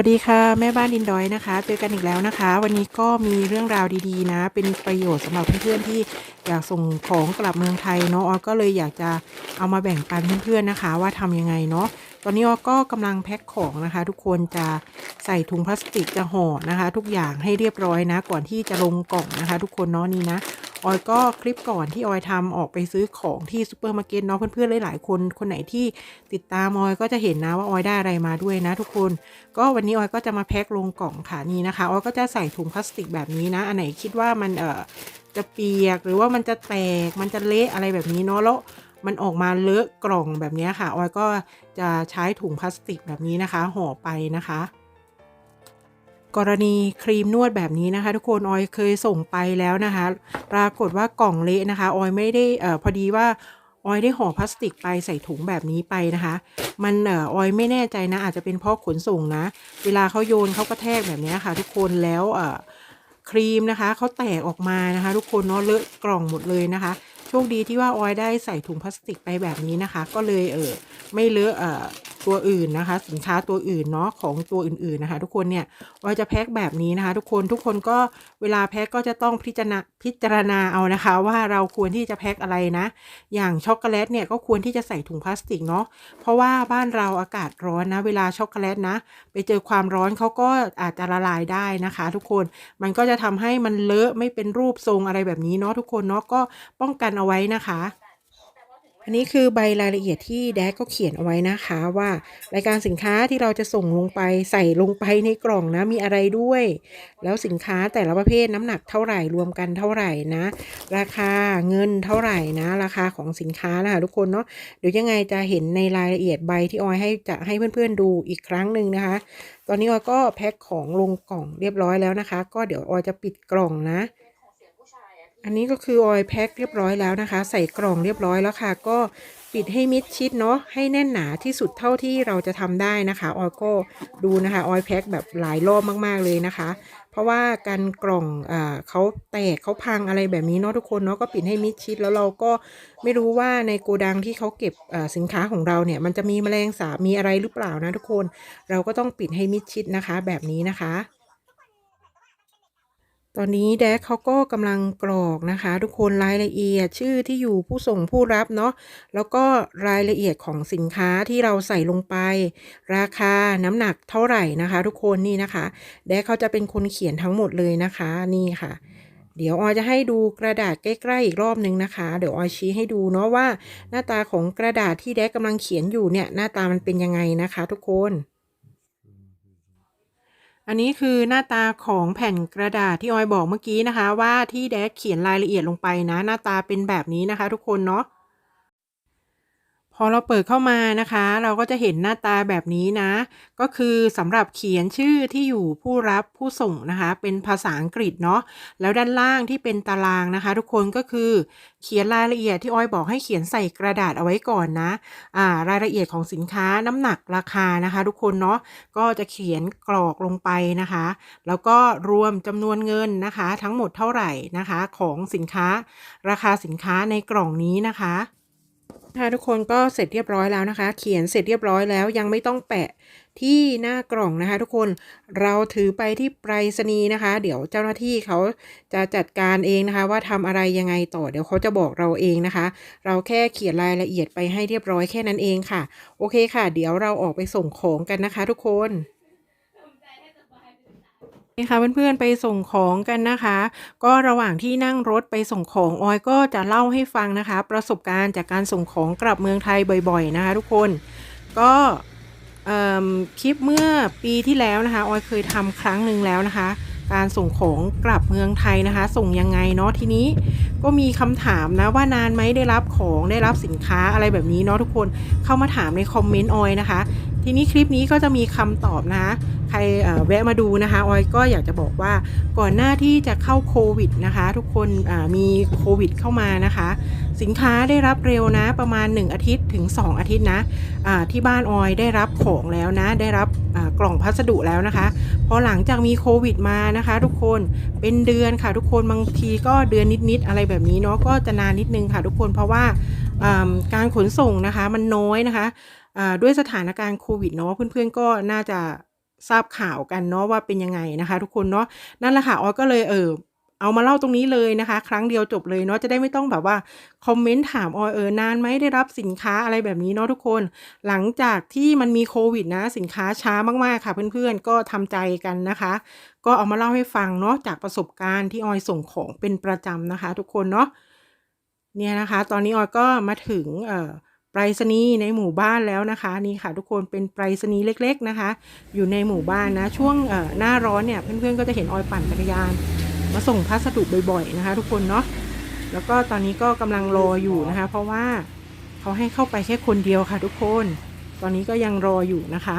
สวัสดีค่ะ แม่บ้านดินดอยนะคะ เจอกันอีกแล้วนะคะ วันนี้ก็มีเรื่องราวดีๆ นะ เป็นประโยชน์สำหรับเพื่อนๆที่อยากส่งของกลับเมืองไทยเนาะออก็เลยอยากจะเอามาแบ่งปันเพื่อนๆนะคะ ว่าทำยังไงเนาะตอนนี้ออก็กำลังแพ็คของนะคะ ทุกคนจะใส่ถุงพลาสติกจะห่อนะคะ ทุกอย่างให้เรียบร้อยนะ ก่อนที่จะลงกล่องนะคะ ทุกคนเนาะนี่นะ ออยก็คลิปก่อนที่ออยทำออกไปซื้อของที่ซูเปอร์มาร์เก็ตเนาะเพื่อนๆหลายๆคนคนไหนที่ติดตามออยก็จะเห็นนะว่าออยได้อะไรมาด้วยนะทุกคน ก็วันนี้ออยก็จะมาแพ็คลงกล่องค่ะนี่นะคะออยก็จะใส่ถุงพลาสติกแบบนี้นะ อันไหนคิดว่ามันเอ่อจะเปียกหรือว่ามันจะแตกมันจะเละอะไรแบบนี้เนาะแล้วมันออกมาเลอะกล่องแบบนี้ค่ะออยก็จะใช้ถุงพลาสติกแบบนี้นะคะห่อไปนะคะ กรณีครีมนวดแบบนี้นะคะ ทุกคนออยเคยส่งไปแล้วนะคะ ปรากฏว่ากล่องเละนะคะ ออยไม่ได้เอ่อพอดีว่าออยได้ห่อพลาสติกไปใส่ถุงแบบนี้ไปนะคะ มันเอ่อออยไม่แน่ใจนะ อาจจะเป็นเพราะขนส่งนะ เวลาเขาโยนเขาก็แทกแบบนี้ค่ะ ทุกคนแล้วเอ่อครีมนะคะเขาแตกออกมานะคะ ทุกคนเนาะเลอะกล่องหมดเลยนะคะโชคดีที่ว่าออยได้ใส่ถุงพลาสติกไปแบบนี้นะคะ ก็เลยเออไม่เลอะเอ่อ ตัวอื่นนะคะ สินค้าตัวอื่นเนาะของตัวอื่นๆนะคะ ทุกคนเนี่ยออยจะแพ็คแบบนี้นะคะ ทุกคนทุกคนก็เวลาแพ็คก็จะต้องพิจารณาพิจารณาเอานะคะ ว่าเราควรที่จะแพ็คอะไรนะ อย่างช็อกโกแลตเนี่ยก็ควรที่จะใส่ถุงพลาสติกเนาะเพราะว่าบ้านเราอากาศร้อนนะ เวลาช็อกโกแลตนะ ไปเจอความร้อนเขาก็อาจจะละลายได้นะคะ ทุกคนมันก็จะทำให้มันเลอะไม่เป็นรูปทรงอะไรแบบนี้เนาะทุกคนเนาะก็ป้องกันเอาไว้นะคะ อันนี้คือใบรายละเอียดที่แดกก็เขียนเอาไว้นะคะว่ารายการสินค้าที่เราจะส่งลงไปใส่ลงไปในกล่องนะมีอะไรด้วย แล้วสินค้าแต่ละประเภทน้ำหนักเท่าไหร่รวมกันเท่าไหร่นะ ราคาเงินเท่าไหร่นะ ราคาของสินค้านะคะทุกคนเนาะเดี๋ยวยังไงจะเห็นในรายละเอียดใบที่ออยให้จะให้เพื่อนๆดูอีกครั้งหนึ่งนะคะ ตอนนี้ออยก็แพ็คของลงกล่องเรียบร้อยแล้วนะคะ ก็เดี๋ยวออยจะปิดกล่องนะ อันนี้ก็คือออยแพ็คเรียบร้อยแล้วนะคะ ใส่กล่องเรียบร้อยแล้วค่ะ ก็ปิดให้มิดชิดเนาะให้แน่นหนาที่สุดเท่าที่เราจะทำได้นะคะออยก็ดูนะคะออยแพ็คแบบหลายรอบมากๆเลยนะคะ เพราะว่าการกล่องอเขาแตกเขาพังอะไรแบบนี้เนาะทุกคนเนาะก็ปิดให้มิดชิดแล้วเราก็ไม่รู้ว่าในโกดังที่เขาเก็บสินค้าของเราเนี่ย มันจะมีแมลงสาบมีอะไรหรือเปล่านะทุกคน เราก็ต้องปิดให้มิดชิดนะคะ แบบนี้นะคะ อนนี้แดกเขาก็กำลังกรอกนะคะ ทุกคนรายละเอียดชื่อที่อยู่ผู้ส่งผู้รับเนาะแล้วก็รายละเอียดของสินค้าที่เราใส่ลงไป ราคาน้ำหนักเท่าไหร่นะคะ ทุกคนนี่นะคะ แดกเขาจะเป็นคนเขียนทั้งหมดเลยนะคะนี่ค่ะเดี๋ยวออยจะให้ดูกระดาษใกล้ๆอีกรอบนึงนะคะ เดี๋ยวออยชี้ให้ดูเนาะว่าหน้าตาของกระดาษที่แดกกำลังเขียนอยู่เนี่ยหน้าตามันเป็นยังไงนะคะ ทุกคน อันนี้คือหน้าตาของแผ่นกระดาษที่ออยบอกเมื่อกี้นะคะ ว่าที่แดกเขียนรายละเอียดลงไปนะ หน้าตาเป็นแบบนี้นะคะ ทุกคนเนาะ พอเราเปิดเข้ามานะคะ เราก็จะเห็นหน้าตาแบบนี้นะ ก็คือสำหรับเขียนชื่อที่อยู่ผู้รับผู้ส่งนะคะ เป็นภาษาอังกฤษเนาะแล้วด้านล่างที่เป็นตารางนะคะ ทุกคนก็คือเขียนรายละเอียดที่ออยบอกให้เขียนใส่กระดาษเอาไว้ก่อนนะอ่ารายละเอียดของสินค้าน้ำหนักราคานะคะ ทุกคนเนาะก็จะเขียนกรอกลงไปนะคะ แล้วก็รวมจำนวนเงินนะคะ ทั้งหมดเท่าไหร่นะคะ ของสินค้า ราคาสินค้าในกล่องนี้นะคะ ค่ะทุกคนก็เสร็จเรียบร้อยแล้วนะคะ เขียนเสร็จเรียบร้อยแล้วยังไม่ต้องแปะที่หน้ากล่องนะคะ ทุกคนเราถือไปที่ไปรษณีย์นะคะ เดี๋ยวเจ้าหน้าที่เขาจะจัดการเองนะคะ ว่าทำอะไรยังไงต่อเดี๋ยวเขาจะบอกเราเองนะคะ เราแค่เขียนรายละเอียดไปให้เรียบร้อยแค่นั้นเองค่ะ โอเคค่ะ เดี๋ยวเราออกไปส่งของกันนะคะ ทุกคน นี่ค่ะเพื่อนๆไปส่งของกันนะคะ ก็ระหว่างที่นั่งรถไปส่งของออยก็จะเล่าให้ฟังนะคะ ประสบการณ์จากการส่งของกลับเมืองไทยบ่อย ๆ นะคะ ทุกคนก็คลิปเมื่อปีที่แล้วนะคะออยเคยทำครั้งหนึ่งแล้วนะคะ การส่งของกลับเมืองไทยนะคะ ส่งยังไงเนาะทีนี้ก็มีคำถามนะว่านานไหมได้รับของได้รับสินค้าอะไรแบบนี้เนาะทุกคนเข้ามาถามในคอมเมนต์ออยนะคะ ทีนี้คลิปนี้ก็จะมีคำตอบนะคะใครแวะมาดูนะคะออยก็อยากจะบอกว่าก่อนหน้าที่จะเข้าโควิดนะคะ ทุกคนมีโควิดเข้ามานะคะ สินค้าได้รับเร็วนะประมาณ 1 อาทิตย์ถึง 2 อาทิตย์นะอ่าที่บ้านออยได้รับของแล้วนะ ได้รับกล่องพัสดุแล้วนะคะ พอหลังจากมีโควิดมานะคะ ทุกคนเป็นเดือนค่ะ ทุกคนบางทีก็เดือนนิดๆอะไรแบบนี้เนาะก็จะนานนิดนึงค่ะ ทุกคนเพราะว่า การขนส่งนะคะมันน้อยนะคะด้วยสถานการณ์โควิดเนาะเพื่อนๆก็น่าจะทราบข่าวกันเนาะว่าเป็นยังไงนะคะ ทุกคนเนาะนั่นแหละค่ะออยก็เลยเออเอามาเล่าตรงนี้เลยนะคะ ครั้งเดียวจบเลยเนาะจะได้ไม่ต้องแบบว่าคอมเมนต์ถามออยเออนานไหมได้รับสินค้าอะไรแบบนี้เนาะทุกคน หลังจากที่มันมีโควิดนะ สินค้าช้ามากๆค่ะ เพื่อนๆก็ทำใจกันนะคะ ก็เอามาเล่าให้ฟังเนาะจากประสบการณ์ที่ออยส่งของเป็นประจำนะคะ ทุกคนเนาะ เนี่ยนะคะ ตอนนี้ออยก็มาถึงเอ่อไปรษณีย์ในหมู่บ้านแล้วนะคะนี่ค่ะทุกคนเป็นไปรษณีย์เล็ก ๆนะคะ อยู่ในหมู่บ้านนะช่วงเอ่อหน้าร้อนเนี่ยเพื่อนๆก็จะเห็นออยปั่นจักรยาน มาส่งพัสดุบ่อยๆนะคะ ทุกคนเนาะแล้วก็ตอนนี้ก็กำลังรออยู่นะคะ เพราะว่าเขาให้เข้าไปแค่คนเดียวค่ะ ทุกคน ตอนนี้ก็ยังรออยู่นะคะ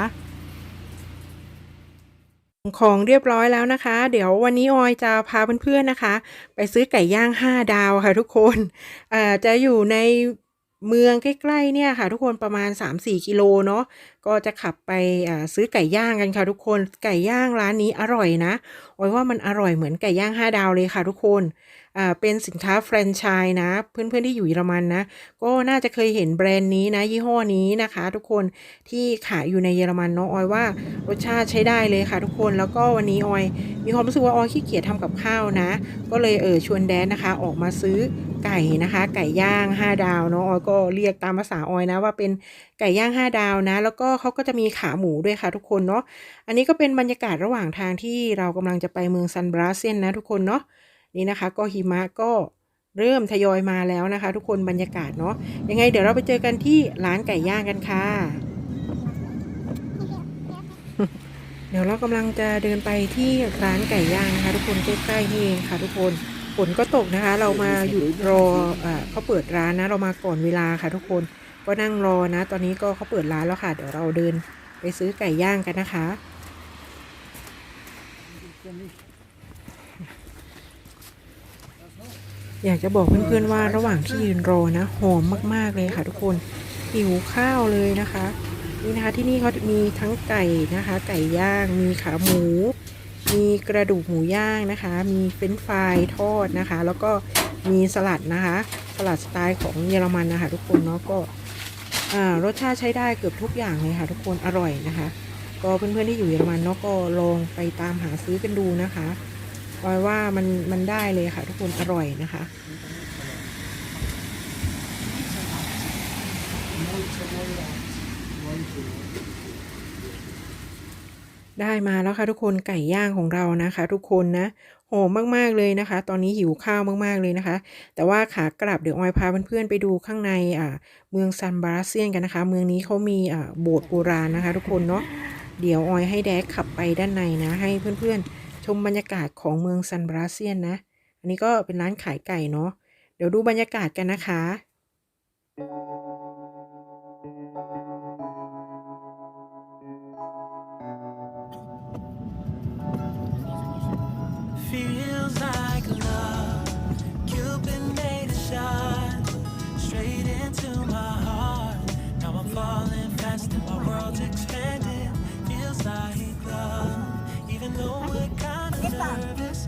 ของเรียบร้อยแล้วนะคะ เดี๋ยววันนี้ออยจะพาเพื่อนๆนะคะ ไปซื้อไก่ย่าง 5 ดาวค่ะทุกคนอ่าจะอยู่ในเมืองใกล้ๆเนี่ยค่ะ ทุกคนประมาณ 3-4 กิโลเนาะ ก็จะขับไปซื้อไก่ย่างกันค่ะทุกคนไก่ย่างร้านนี้อร่อยนะออยว่ามันอร่อยเหมือนไก่ย่าง 5 ดาวเลยค่ะทุกคนเป็นสินค้าแฟรนไชส์นะ เพื่อนๆที่อยู่เยอรมันนะ ก็น่าจะเคยเห็นแบรนด์นี้นะยี่ห้อนี้นะคะ ทุกคนที่ขายอยู่ในเยอรมันเนาะออยว่ารสชาติใช้ได้เลยค่ะทุกคนแล้วก็วันนี้ออย มีความรู้สึกว่าออยขี้เกียจทำกับข้าวนะ ก็เลยเออชวนแดนนะคะ ออกมาซื้อไก่นะคะ ไก่ย่าง 5 ดาวเนาะออยก็เรียกตามภาษาออยนะว่าเป็น ไก่ย่าง5ดาวนะ แล้วก็เขาก็จะมีขาหมูด้วยค่ะทุกคนเนาะอันนี้ก็เป็นบรรยากาศระหว่างทางที่เรากำลังจะไปเมืองซันบราเซนนะทุกคนเนาะนี่นะคะ ก็หิมะก็เริ่มทยอยมาแล้วนะคะ ทุกคนบรรยากาศเนาะยังไงเดี๋ยวเราไปเจอกันที่ร้านไก่ย่างกันค่ะเดี๋ยวเรากำลังจะเดินไปที่ร้านไก่ย่างนะคะ ทุกคนใกล้ๆนี่เองค่ะ ทุกคนฝนก็ตกนะคะ เรามาหยุดรออ่อเขาเปิดร้านนะ เรามาก่อนเวลาค่ะทุกคน ก็นั่งรอนะ ตอนนี้ก็เขาเปิดร้านแล้วค่ะ เดี๋ยวเราเดินไปซื้อไก่ย่างกันนะคะ อยากจะบอกเพื่อนๆว่าระหว่างที่ยืนรอนะหอมมากๆเลยค่ะทุกคนหิวข้าวเลยนะคะนี่นะคะที่นี่เขามีทั้งไก่นะคะ ไก่ย่างมีขาหมู มีกระดูกหมูย่างนะคะ มีเฟรนฟรายทอดนะคะ แล้วก็มีสลัดนะคะ สลัดสไตล์ของเยอรมันนะคะทุกคนเนาะก็ รสชาติใช้ได้เกือบทุกอย่างเลยค่ะทุกคนอร่อยนะคะ ก็เพื่อนๆที่อยู่เยอรมันเนาะก็ลองไปตามหาซื้อกันดูนะคะออยว่ามันมันได้เลยค่ะ ทุกคนอร่อยนะคะได้มาแล้วค่ะทุกคนไก่ย่างของเรานะคะ ทุกคนนะ หอมมากๆเลยนะคะ ตอนนี้หิวข้าวมากๆเลยนะคะ แต่ว่าขากลับเดี๋ยวออยพาเพื่อนๆไปดูข้างในอ่าเมืองซันบาราเซียนกันนะคะ เมืองนี้เขามีอ่าโบสถ์โบราณนะคะ ทุกคนเนาะ เดี๋ยวออยให้แดกขับไปด้านในนะ ให้เพื่อนๆ ชมบรรยากาศของเมืองซันบาราเซียนนะ อันนี้ก็เป็นร้านขายไก่เนาะ เดี๋ยวดูบรรยากาศกันนะคะ Feels like love. Cupid made a shot straight into my heart. Now I'm falling fast and my world's expanding. Feels like love. Even though we're kind of nervous,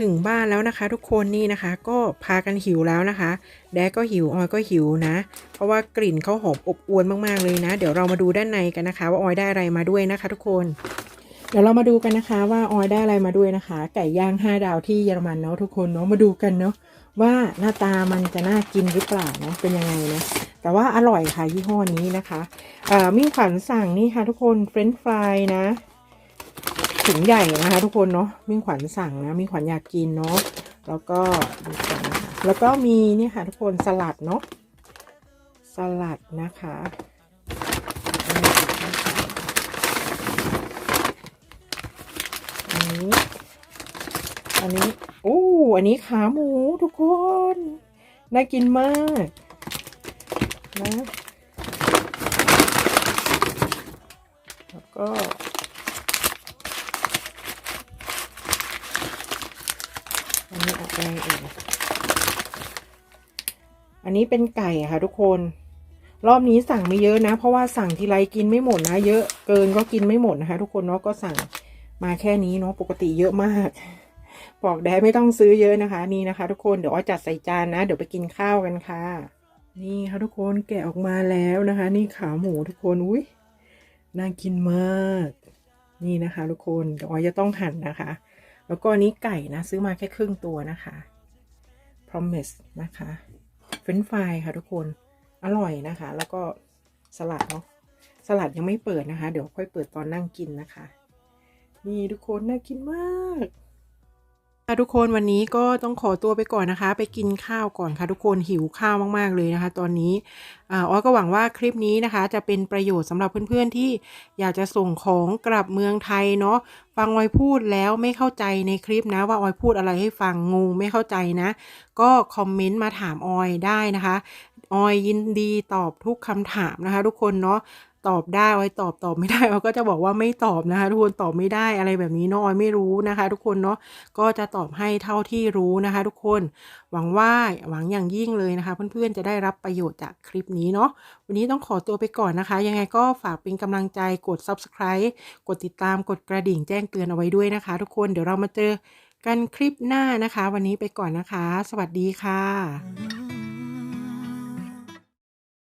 ถึงบ้านแล้วนะคะทุกคนนี่นะคะ ก็พากันหิวแล้วนะคะ แดกก็หิวออยก็หิวนะ เพราะว่ากลิ่นเขาหอมอบอวนมากๆเลยนะ เดี๋ยวเรามาดูด้านในกันนะคะ ว่าออยได้อะไรมาด้วยนะคะ ทุกคน เดี๋ยวเรามาดูกันนะคะว่าออยได้อะไรมาด้วยนะคะ ไก่ย่าง5ดาวที่เยอรมันเนาะทุกคนเนาะมาดูกันเนาะว่าหน้าตามันจะน่ากินหรือเปล่านะเป็นยังไงนะแต่ว่าอร่อยค่ะยี่ห้อนี้นะคะเอ่อมิ่งขวัญสั่งนี่ค่ะทุกคนเฟรนช์ฟรายนะ ถุงใหญ่นะคะ ทุกคนเนาะมิ่งขวัญสั่งนะมิ่งขวัญอยากกินเนาะแล้วก็ดูกันนะคะแล้วก็มีนี่ค่ะทุกคนสลัดเนาะสลัดนะคะอันนี้อันนี้โอ้อันนี้ขาหมูทุกคนน่ากินมากนะแล้วก็ นี้อัดแรงเองอันนี้เป็นไก่ค่ะทุกคน รอบนี้สั่งไม่เยอะนะ เพราะว่าสั่งทีไรกินไม่หมดนะ เยอะเกินก็กินไม่หมดนะคะ ทุกคนเนาะก็สั่งมาแค่นี้เนาะปกติเยอะมากบอกแดดไม่ต้องซื้อเยอะนะคะ นี่นะคะ ทุกคนเดี๋ยวอ้อจัดใส่จานนะ เดี๋ยวไปกินข้าวกันค่ะ นี่ค่ะทุกคนแกะออกมาแล้วนะคะ นี่ขาหมูทุกคนอุ้ยน่ากินมาก นี่นะคะ ทุกคนเดี๋ยวอ้อจะต้องหั่นนะคะ แล้วก็อันนี้ไก่นะ ซื้อมาแค่ครึ่งตัวนะคะ promise นะคะเฟรนฟรายค่ะทุกคนอร่อยนะคะ แล้วก็สลัดเนาะสลัดยังไม่เปิดนะคะ เดี๋ยวค่อยเปิดตอนนั่งกินนะคะ นี่ทุกคนน่ากินมาก ค่ะทุกคนวันนี้ก็ต้องขอตัวไปก่อนนะคะ ไปกินข้าวก่อนค่ะทุกคนหิวข้าวมากๆเลยนะคะ ตอนนี้อาอ้อยก็หวังว่าคลิปนี้นะคะ จะเป็นประโยชน์สำหรับเพื่อนๆที่อยากจะส่งของกลับเมืองไทยเนาะฟังออยพูดแล้วไม่เข้าใจในคลิปนะ ว่าออยพูดอะไรให้ฟังงงไม่เข้าใจนะ ก็คอมเมนต์มาถามออยได้นะคะออยยินดีตอบทุกคำถามนะคะ ทุกคนเนาะ ตอบได้ออยตอบตอบไม่ได้ออยก็จะบอกว่าไม่ตอบนะคะ ทุกคนตอบไม่ได้อะไรแบบนี้เนาะออยไม่รู้นะคะ ทุกคนเนาะก็จะตอบให้เท่าที่รู้นะคะ ทุกคนหวังว่าหวังอย่างยิ่งเลยนะคะ เพื่อนๆจะได้รับประโยชน์จากคลิปนี้เนาะวันนี้ต้องขอตัวไปก่อนนะคะ ยังไงก็ฝากเป็นกำลังใจกด subscribe กดติดตามกดกระดิ่งแจ้งเตือนเอาไว้ด้วยนะคะ ทุกคนเดี๋ยวเรามาเจอกันคลิปหน้านะคะ วันนี้ไปก่อนนะคะ สวัสดีค่ะ Mm-hmm.